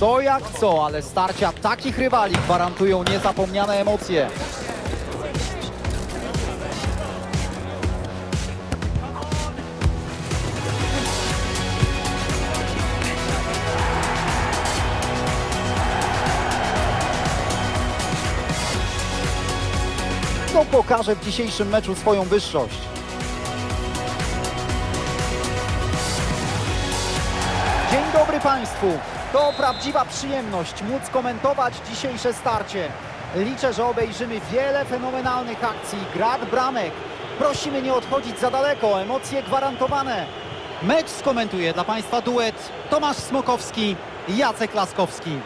Co jak co, ale starcia takich rywali gwarantują niezapomniane emocje. Kto pokaże w dzisiejszym meczu swoją wyższość? Dzień dobry Państwu. To prawdziwa przyjemność móc komentować dzisiejsze starcie. Liczę, że obejrzymy wiele fenomenalnych akcji, grad bramek. Prosimy nie odchodzić za daleko, emocje gwarantowane. Mecz skomentuje dla Państwa duet Tomasz Smokowski i Jacek Laskowski.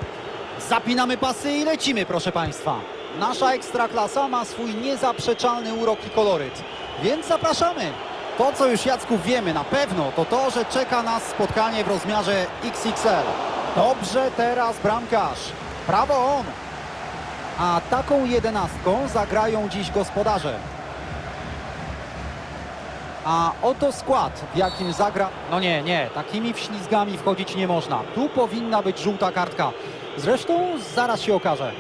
Zapinamy pasy i lecimy, proszę Państwa. Nasza ekstraklasa ma swój niezaprzeczalny urok i koloryt, więc zapraszamy. To, co już Jacków wiemy na pewno, to to, że czeka nas spotkanie w rozmiarze XXL. Dobrze teraz bramkarz. Prawo on. A taką jedenastką zagrają dziś gospodarze. A oto skład, w jakim zagra... No nie, nie, takimi wślizgami wchodzić nie można. Tu powinna być żółta kartka. Zresztą zaraz się okaże.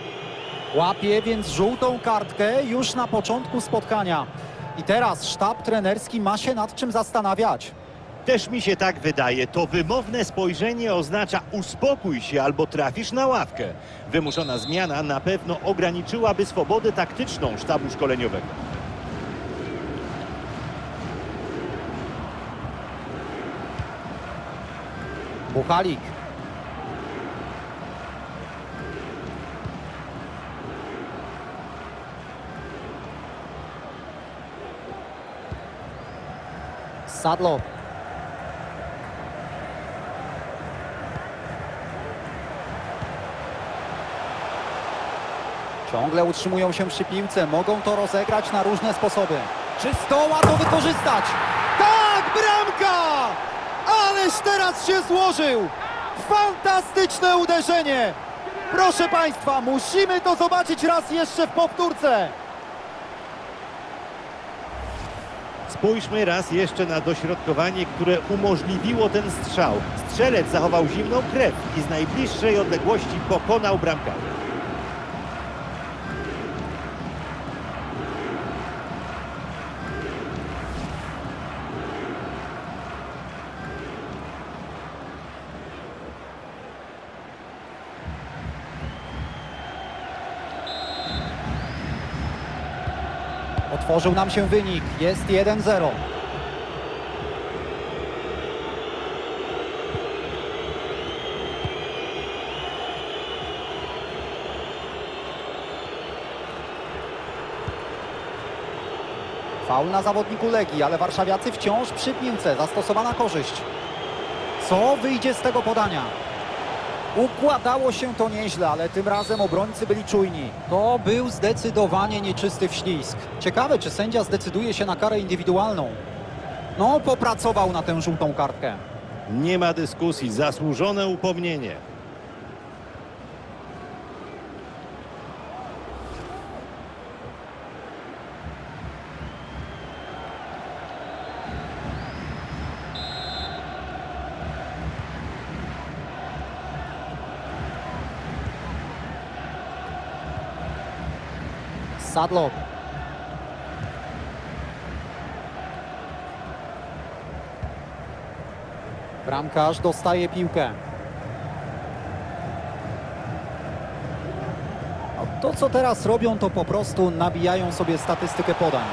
Łapie więc żółtą kartkę już na początku spotkania. I teraz sztab trenerski ma się nad czym zastanawiać. Też mi się tak wydaje. To wymowne spojrzenie oznacza uspokój się albo trafisz na ławkę. Wymuszona zmiana na pewno ograniczyłaby swobodę taktyczną sztabu szkoleniowego. Buchalik. Sadlo. Ciągle utrzymują się przy piłce, mogą to rozegrać na różne sposoby. Czy zdoła to wykorzystać? Tak, bramka! Ależ teraz się złożył! Fantastyczne uderzenie! Proszę Państwa, musimy to zobaczyć raz jeszcze w powtórce. Spójrzmy raz jeszcze na dośrodkowanie, które umożliwiło ten strzał. Strzelec zachował zimną krew i z najbliższej odległości pokonał bramkarza. Otworzył nam się wynik, jest 1-0. Faul na zawodniku Legii, ale warszawiacy wciąż przy piłce, zastosowana korzyść. Co wyjdzie z tego podania? Układało się to nieźle, ale tym razem obrońcy byli czujni. To był zdecydowanie nieczysty wślizg. Ciekawe, czy sędzia zdecyduje się na karę indywidualną. No, popracował na tę żółtą kartkę. Nie ma dyskusji, zasłużone upomnienie. Bramkarz dostaje piłkę. To, co teraz robią, to po prostu nabijają sobie statystykę podań.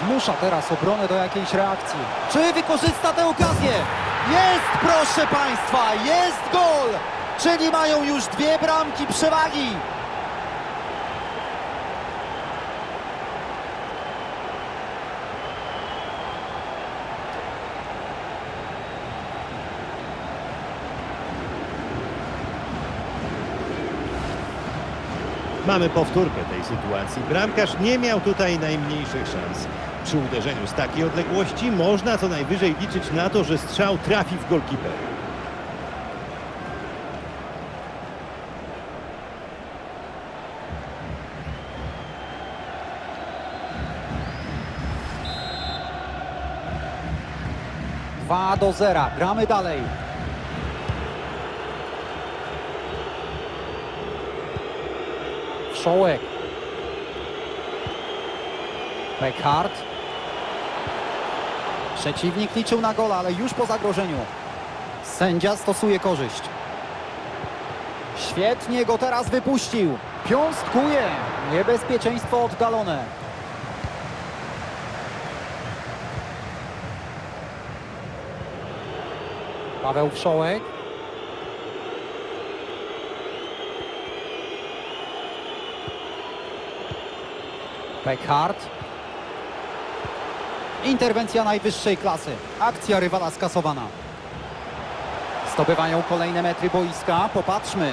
Zmusza teraz obronę do jakiejś reakcji. Czy wykorzysta tę okazję? Jest, proszę Państwa, jest gol! Czyli mają już dwie bramki przewagi. Mamy powtórkę tej sytuacji. Bramkarz nie miał tutaj najmniejszych szans. Przy uderzeniu z takiej odległości można co najwyżej liczyć na to, że strzał trafi w golkiper. Dwa do zera. Gramy dalej. Wszołek. Beckhart. Przeciwnik liczył na gola, ale już po zagrożeniu. Sędzia stosuje korzyść. Świetnie go teraz wypuścił. Piąstkuje. Niebezpieczeństwo oddalone. Paweł Wszołek. Beckhart. Interwencja najwyższej klasy. Akcja rywala skasowana. Zdobywają kolejne metry boiska. Popatrzmy.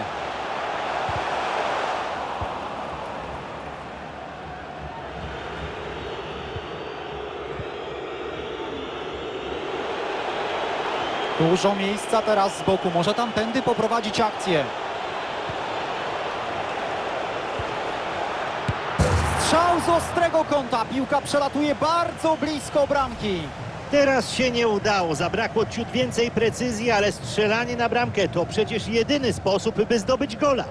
Dużo miejsca teraz z boku. Może tamtędy poprowadzić akcję. Z ostrego kąta. Piłka przelatuje bardzo blisko bramki. Teraz się nie udało, zabrakło ciut więcej precyzji, ale strzelanie na bramkę to przecież jedyny sposób, by zdobyć gola.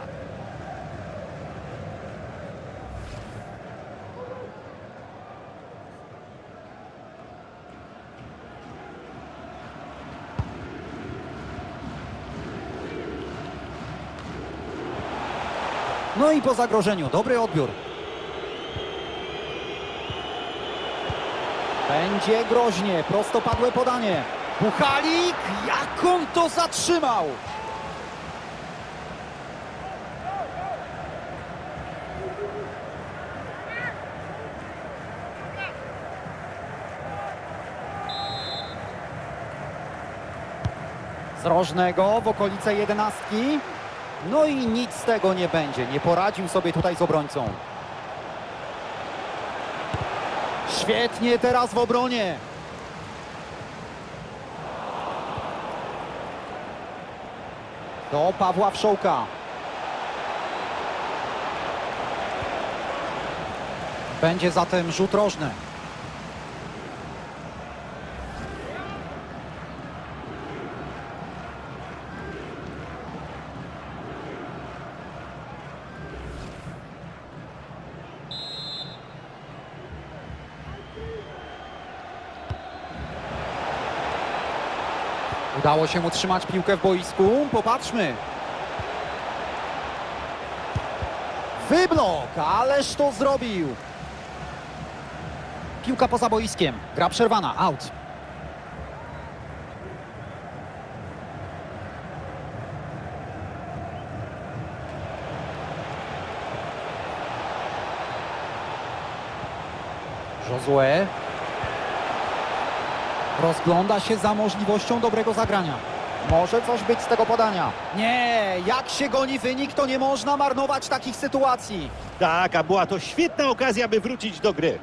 No i po zagrożeniu. Dobry odbiór. Będzie groźnie. Prostopadłe podanie. Puchalik. Jak on to zatrzymał? Z rożnego w okolice jedenastki. No i nic z tego nie będzie. Nie poradził sobie tutaj z obrońcą. Świetnie teraz w obronie. Do Pawła Wszołka. Będzie zatem rzut rożny. Udało się utrzymać piłkę w boisku. Popatrzmy. Wyblok, ależ to zrobił. Piłka poza boiskiem. Gra przerwana. Out. Josue. Rozgląda się za możliwością dobrego zagrania. Może coś być z tego podania. Nie, jak się goni wynik, to nie można marnować takich sytuacji. Tak, a była to świetna okazja, by wrócić do gry.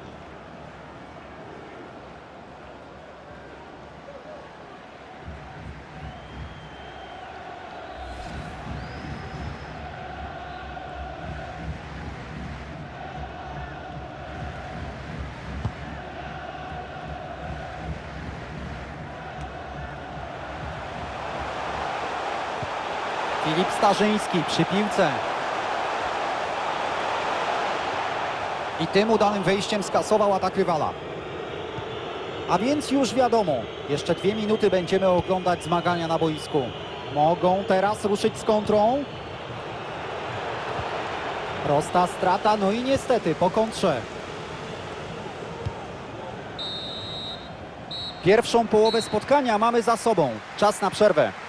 Filip Starzyński przy piłce. I tym udanym wejściem skasował atak rywala. A więc już wiadomo, jeszcze dwie minuty będziemy oglądać zmagania na boisku. Mogą teraz ruszyć z kontrą. Prosta strata, no i niestety po kontrze. Pierwszą połowę spotkania mamy za sobą. Czas na przerwę.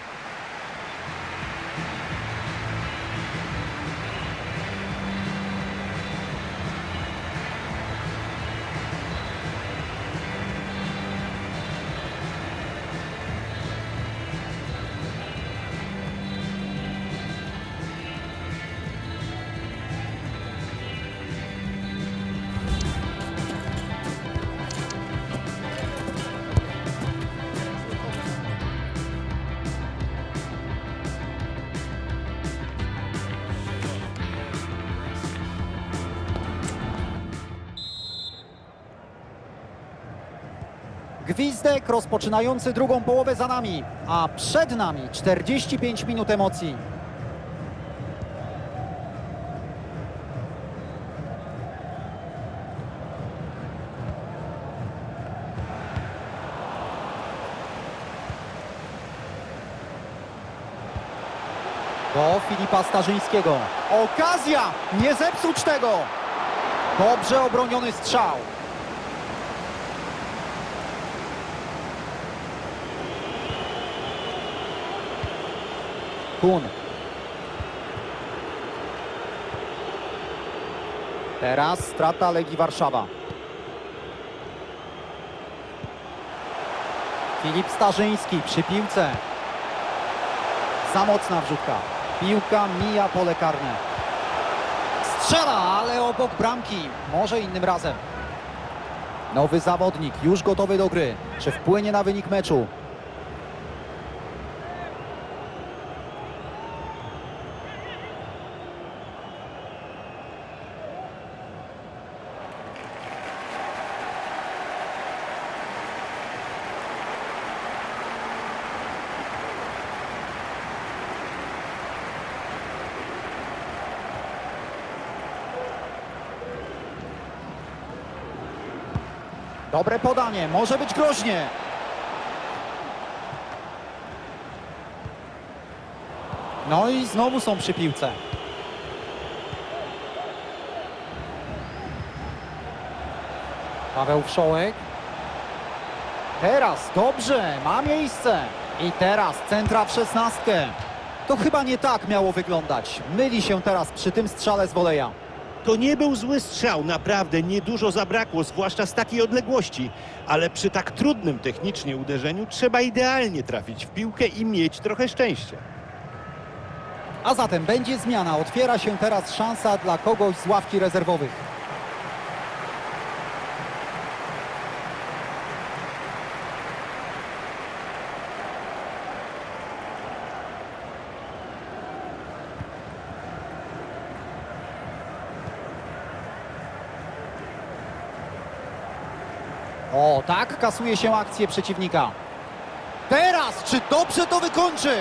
Gwizdek rozpoczynający drugą połowę za nami, a przed nami 45 minut emocji. Do Filipa Starzyńskiego. Okazja! Nie zepsuć tego! Dobrze obroniony strzał. Kun. Teraz strata Legii Warszawa. Filip Starzyński przy piłce. Za mocna wrzutka. Piłka mija pole karne. Strzela, ale obok bramki. Może innym razem. Nowy zawodnik, już gotowy do gry. Czy wpłynie na wynik meczu? Dobre podanie, może być groźnie. No i znowu są przy piłce. Paweł Wszołek. Teraz, dobrze, ma miejsce. I teraz centra w szesnastkę. To chyba nie tak miało wyglądać. Myli się teraz przy tym strzale z woleja. To nie był zły strzał, naprawdę niedużo zabrakło, zwłaszcza z takiej odległości. Ale przy tak trudnym technicznie uderzeniu trzeba idealnie trafić w piłkę i mieć trochę szczęścia. A zatem będzie zmiana. Otwiera się teraz szansa dla kogoś z ławki rezerwowych. O, tak kasuje się akcję przeciwnika. Teraz, czy dobrze to wykończy?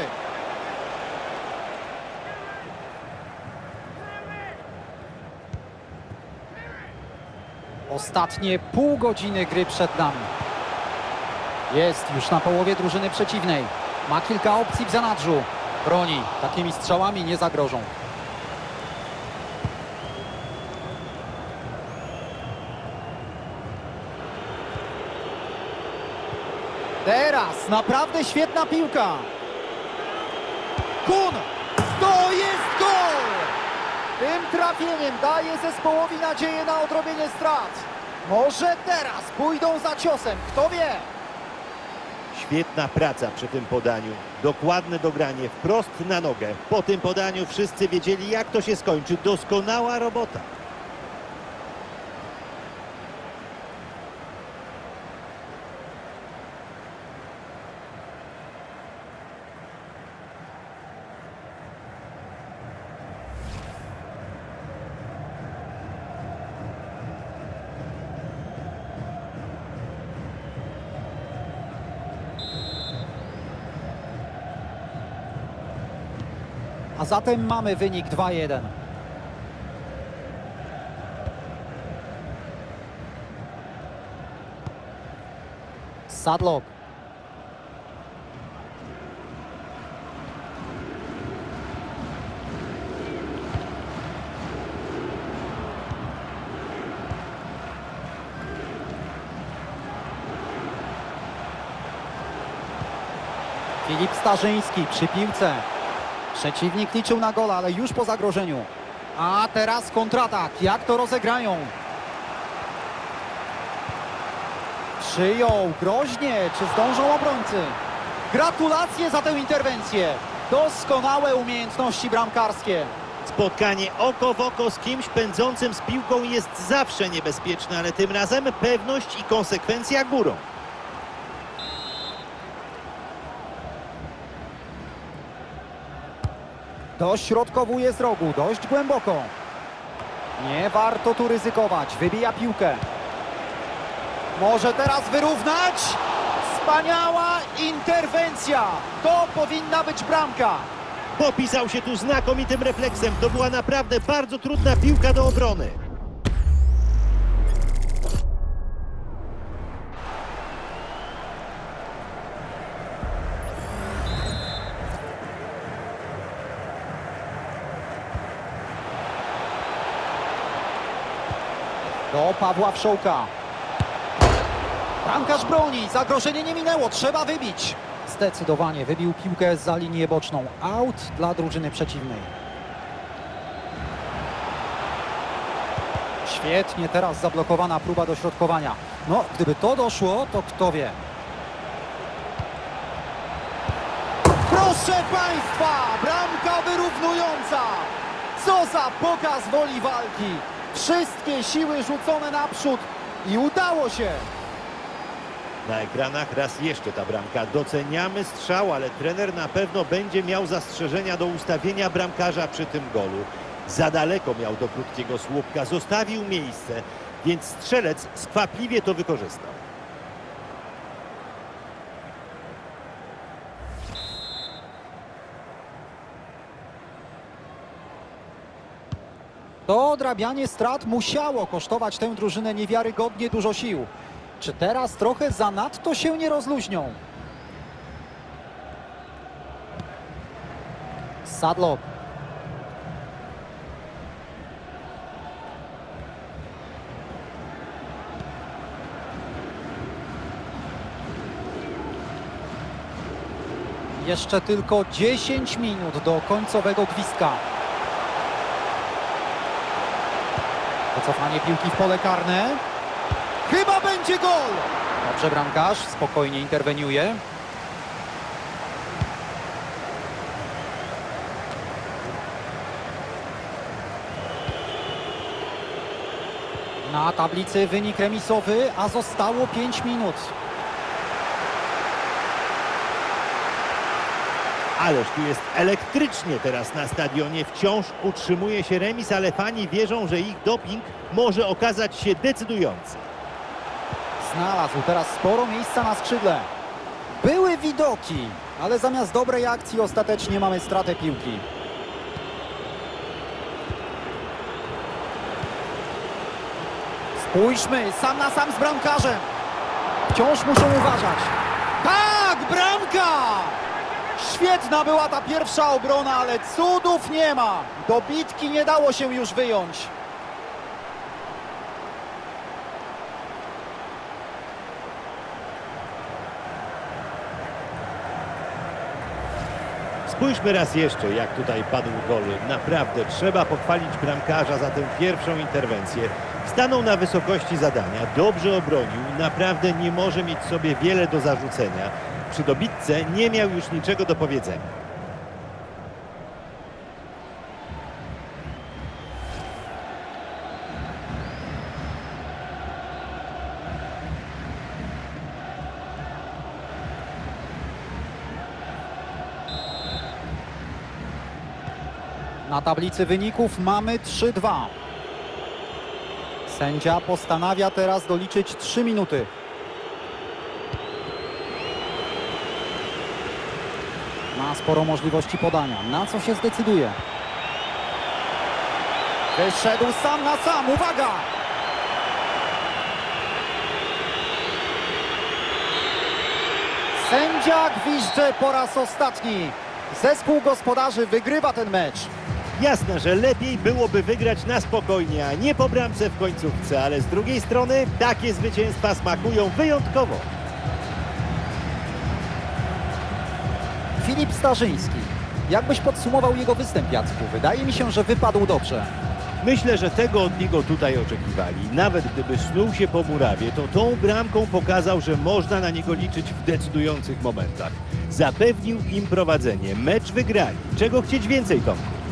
Ostatnie pół godziny gry przed nami. Jest już na połowie drużyny przeciwnej. Ma kilka opcji w zanadrzu. Broni. Takimi strzałami nie zagrożą. Teraz naprawdę świetna piłka. Kun! To jest gol! Tym trafieniem daje zespołowi nadzieję na odrobienie strat. Może teraz pójdą za ciosem, kto wie? Świetna praca przy tym podaniu. Dokładne dogranie wprost na nogę. Po tym podaniu wszyscy wiedzieli, jak to się skończy. Doskonała robota. A zatem mamy wynik 2-1. Sadlock. Filip Starzyński przy piłce. Przeciwnik liczył na gola, ale już po zagrożeniu. A teraz kontratak. Jak to rozegrają? Przyjął groźnie. Czy zdążą obrońcy? Gratulacje za tę interwencję. Doskonałe umiejętności bramkarskie. Spotkanie oko w oko z kimś pędzącym z piłką jest zawsze niebezpieczne, ale tym razem pewność i konsekwencja górą. Dośrodkowuje z rogu, dość głęboko. Nie warto tu ryzykować. Wybija piłkę. Może teraz wyrównać? Wspaniała interwencja. To powinna być bramka. Popisał się tu znakomitym refleksem. To była naprawdę bardzo trudna piłka do obrony. Pawła Wszołka. Bramkarz broni, zagrożenie nie minęło, trzeba wybić. Zdecydowanie wybił piłkę za linię boczną. Out dla drużyny przeciwnej. Świetnie teraz zablokowana próba dośrodkowania. No, gdyby to doszło, to kto wie. Proszę Państwa, bramka wyrównująca. Co za pokaz woli walki. Wszystkie siły rzucone naprzód i udało się. Na ekranach raz jeszcze ta bramka. Doceniamy strzał, ale trener na pewno będzie miał zastrzeżenia do ustawienia bramkarza przy tym golu. Za daleko miał do krótkiego słupka, zostawił miejsce, więc strzelec skwapliwie to wykorzystał. To odrabianie strat musiało kosztować tę drużynę niewiarygodnie dużo sił. Czy teraz trochę zanadto się nie rozluźnią? Sadlok. Jeszcze tylko 10 minut do końcowego gwizdka. Wycofanie piłki w pole karne. Chyba będzie gol! Dobrze bramkarz, spokojnie interweniuje. Na tablicy wynik remisowy, a zostało 5 minut. Ależ tu jest elektrycznie teraz na stadionie. Wciąż utrzymuje się remis, ale fani wierzą, że ich doping może okazać się decydujący. Znalazł teraz sporo miejsca na skrzydle. Były widoki, ale zamiast dobrej akcji ostatecznie mamy stratę piłki. Spójrzmy, sam na sam z bramkarzem. Wciąż muszą uważać. Świetna była ta pierwsza obrona, ale cudów nie ma. Do bitki nie dało się już wyjąć. Spójrzmy raz jeszcze, jak tutaj padł gol. Naprawdę trzeba pochwalić bramkarza za tę pierwszą interwencję. Stanął na wysokości zadania, dobrze obronił, naprawdę nie może mieć sobie wiele do zarzucenia. Przy dobitce nie miał już niczego do powiedzenia. Na tablicy wyników mamy 3-2. Sędzia postanawia teraz doliczyć 3 minuty. Sporo możliwości podania. Na co się zdecyduje? Wyszedł sam na sam. Uwaga! Sędzia gwizdże po raz ostatni. Zespół gospodarzy wygrywa ten mecz. Jasne, że lepiej byłoby wygrać na spokojnie, a nie po bramce w końcówce, ale z drugiej strony takie zwycięstwa smakują wyjątkowo. Filip Starzyński. Jakbyś podsumował jego występ, Jacku? Wydaje mi się, że wypadł dobrze. Myślę, że tego od niego tutaj oczekiwali. Nawet gdyby snuł się po murawie, to tą bramką pokazał, że można na niego liczyć w decydujących momentach. Zapewnił im prowadzenie. Mecz wygrali. Czego chcieć więcej, Tomku?